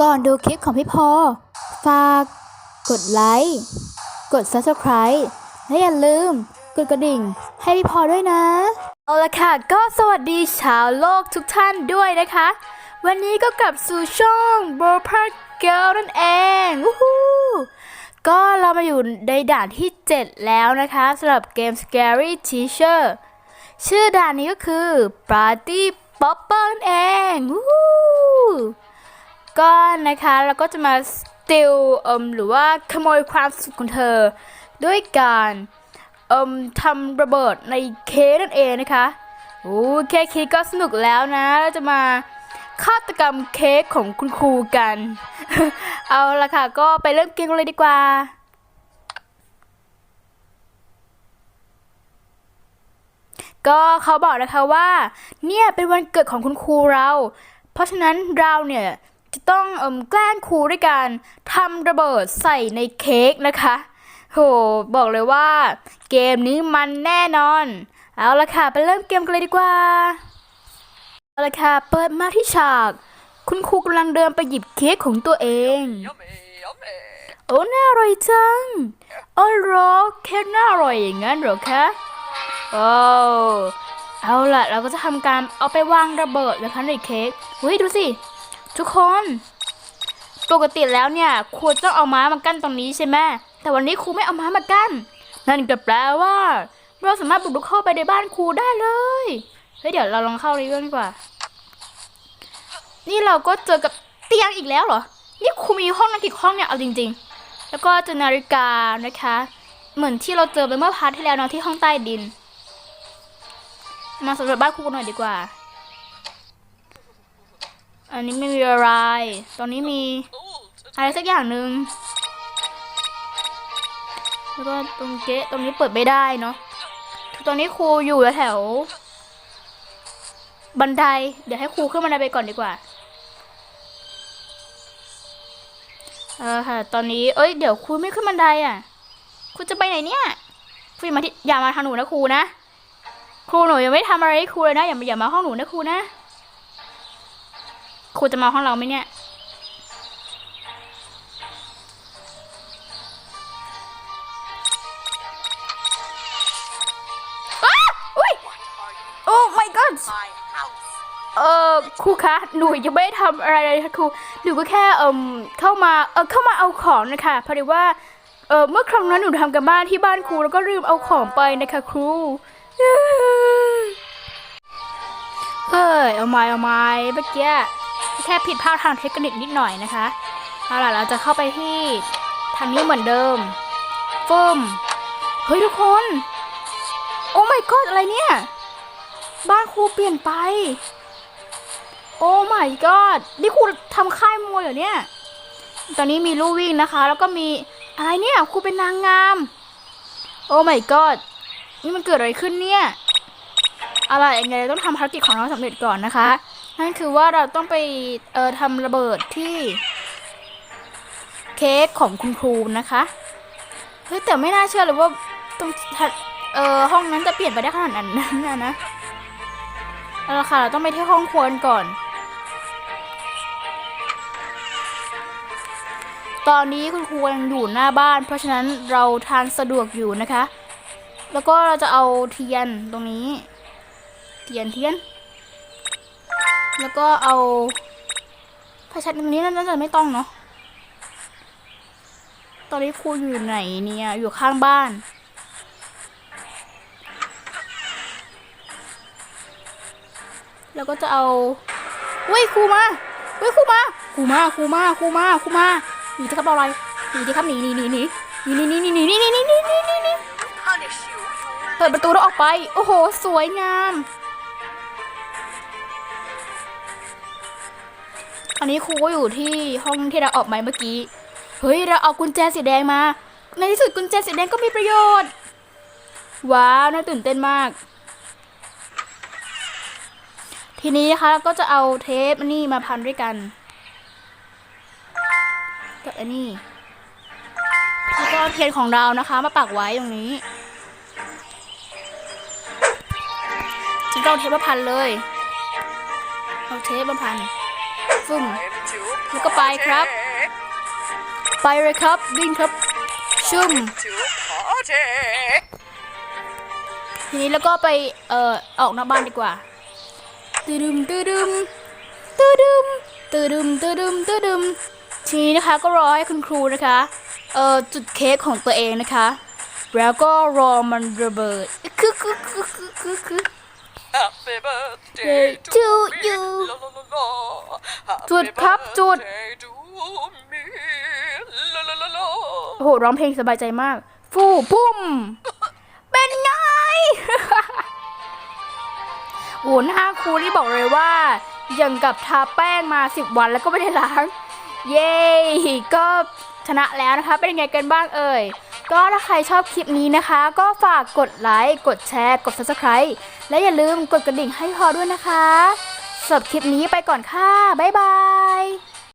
ก่อนดูคลิปของพี่พอ ฝาก กดไลค์ กด subscribe และอย่าลืม กดกระดิ่ง ให้พี่พอด้วยนะ เอาละค่ะ ก็สวัสดีชาวโลกทุกท่านด้วยนะคะ วันนี้ก็กลับสู่ช่อง b o p e r Girl นั่นเองวู้ฮู้ก็เรามาอยู่ในด่านที่ 7 แล้วนะคะสำหรับเกม Scary Teacher ชื่อด่านนี้ก็คือ Party Popper นั่นเองวู้ฮู้ ก็นะคะเราก็จะมาสติลเอิมหรือว่าขโมยความสุขของเธอ ด้วยการเอิมทำระเบิดในเค้กนั่นเองนะคะโอ้แค่คิดก็สนุกแล้วนะเราจะมาฆาตกรรมเค้กของคุณครูกัน เอาละค่ะ ก็ไปเริ่มเกมกันเลยดีกว่าก็เขาบอกนะคะว่า เนี่ยเป็นวันเกิดของคุณครูเรา เพราะฉะนั้นเราเนี่ย จะต้องเอิมแกล้งครูด้วยการทำระเบิดใส่ในเค้กนะคะโหบอกเลยว่า เกมนี้มันแน่นอน เอาละค่ะ ไปเริ่มเกมกันเลยดีกว่า เอาละค่ะ เปิดมาที่ฉาก คุณครูกำลังเดินไปหยิบเค้กของตัวเอง โอ้น่าอร่อยจังอ๋อเหรอเค้กน่าอร่อยอย่างนั้นหรอคะโอ้เอาล่ะ เราก็จะทำการเอาไปวางระเบิดนะคะในเค้กเฮ้ยดูสิ ทุกคนปกติแล้วเนี่ยครูต้องเอาม้ามากั้นตรงนี้ใช่ไหมแต่วันนี้ครูไม่เอาม้ามากั้น นั่นก็แปลว่า เราสามารถบุกรุกเข้าไปในบ้านครูได้เลยเฮ้ยเดี๋ยวเราลองเข้ารีวิวดีกว่า นี่เราก็เจอกับเตียงอีกแล้วเหรอ นี่ครูมีห้องนั่งกี่ห้องเนี่ยเอาจริง ๆ แล้วก็เจอนาฬิกานะคะ เหมือนที่เราเจอไปเมื่อพาร์ทที่แล้วเนาะที่ห้องใต้ดิน มาสำรวจบ้านครูกันหน่อยดีกว่า อันนี้ไม่มีอะไร ตอนนี้มีอะไรสักอย่างหนึ่งแล้วก็ตรงเก๊ะตรงนี้เปิดไม่ได้เนาะตอนนี้ครูอยู่แถว บันได เดี๋ยวให้ครูขึ้นบันไดไปก่อนดีกว่า เออค่ะ ตอนนี้ เอ้ย เดี๋ยวครูไม่ขึ้นบันไดอะ ครูจะไปไหนเนี่ย ครูอย่ามาที่อย่ามาทางหนูนะครูนะ ครูหนูยังไม่ทำอะไรให้ครูเลยนะ อย่ามาอย่ามาห้องหนูนะครูนะ ครูจะมาห้องเราไหมเนี่ยอ้าอุ้ยโอ้ my god เออครูคะหนูยังไม่ได้ทำอะไรเลยค่ะครูหนูก็แค่เอ่มเข้ามาเออเข้ามาเอาของนะคะพอดีว่าเออเมื่อครั้งนั้นหนูทำกันบ้านที่บ้านครูแล้วก็ลืมเอาของไปนะคะครูเฮ้ยเอาไม้เอาไม้เมื่อกี้ แค่ผิดพลาดทางเทคนิคนิดหน่อยนะคะเอาล่ะเราจะเข้าไปที่ทางนี้เหมือนเดิมฟึ่มเฮ้ยทุกคน โอ้ my god อะไรเนี่ย บ้านครูเปลี่ยนไป โอ้ my god นี่ครูทำค่ายมวยเหรอเนี่ย ตอนนี้มีลู่วิ่งนะคะ แล้วก็มีอะไรเนี่ยครูเป็นนางงาม โอ้ my god นี่มันเกิดอะไรขึ้นเนี่ย อะไรยังไงต้องทำภารกิจของเราสำเร็จก่อนนะคะ นั่นคือว่าเราต้องไปเอ่อทำระเบิดที่เค้กของคุณครูนะคะเฮ้ยแต่ไม่น่าเชื่อเลยว่าตรงเอ่อห้องนั้นจะเปลี่ยนไปได้ขนาดนั้นนะนะเอาละค่ะเราต้องไปที่ห้องครัวก่อน ตอนนี้คุณครูยังอยู่หน้าบ้าน เพราะฉะนั้นเราทานสะดวกอยู่นะคะ แล้วก็เราจะเอาเทียนตรงนี้ เทียนเทียน แล้วก็เอาไฟแชัดตรงนี้น่าจะไม่ต้องเนาะ ตอนนี้ครูอยู่ไหนเนี่ย อยู่ข้างบ้านแล้วก็จะเอาเว้ยครูมาเว้ยครูมาครูมาครูมาครูมาครูมาหนีที่ครับเอาอะไรหนีที่ครับหนีหนีหนีหนีหนีหนีหนีหนีหนีหนีหนีหนีหนีหนีหนี Punish you. เปิดประตูแล้วออกไป โอ้โห สวยงาม อันนี้ครูก็อยู่ที่ห้องที่เราออกมาเมื่อกี้ เฮ้ย เราเอากุญแจสีแดงมา ในที่สุดกุญแจสีแดงก็มีประโยชน์ ว้าว น่าตื่นเต้นมาก ทีนี้นะคะเราก็จะเอาเทปอันนี่มาพันด้วยกัน กับอันนี้ แล้วก็เอาเทียนของเรานะคะ มาปักไว้ตรงนี้ฉันก็เอาเทปมาพันเลย เอาเทปมาพัน ฟึ่ม Time to แล้วก็ไปครับ ไปเลยครับวิ่งครับ ชุ่ม To party. ทีนี้แล้วก็ไปเอ่อออกนอกบ้านดีกว่าตืดึมตืดึมตืดึมตืดึมตืดึมตืดึมทีนี้นะคะก็รอให้คุณครูนะคะเอ่อจุดเค้กของตัวเองนะคะ แล้วก็รอมันระเบิดคือคือคือคือคือคือ Happy birthday Day to to me. you. จุดครับจุด birthday to me. La, la, la, la. โอ้โห ร้องเพลงสบายใจมาก ฟูปุ้มเป็นไง โอ้หน้าครูที่บอกเลยว่า อย่างกับทาแป้งมาสิบวันแล้วก็ไม่ได้ล้าง เย้ ก็ชนะแล้วนะคะ เป็นยังไงกันบ้างเอ่ย ก็ถ้าใครชอบคลิปนี้นะคะ ก็ฝากกดไลค์ กดแชร์ กด subscribe และอย่าลืมกดกระดิ่งให้พอด้วยนะคะ สำหรับคลิปนี้ไปก่อนค่ะ บ๊ายบาย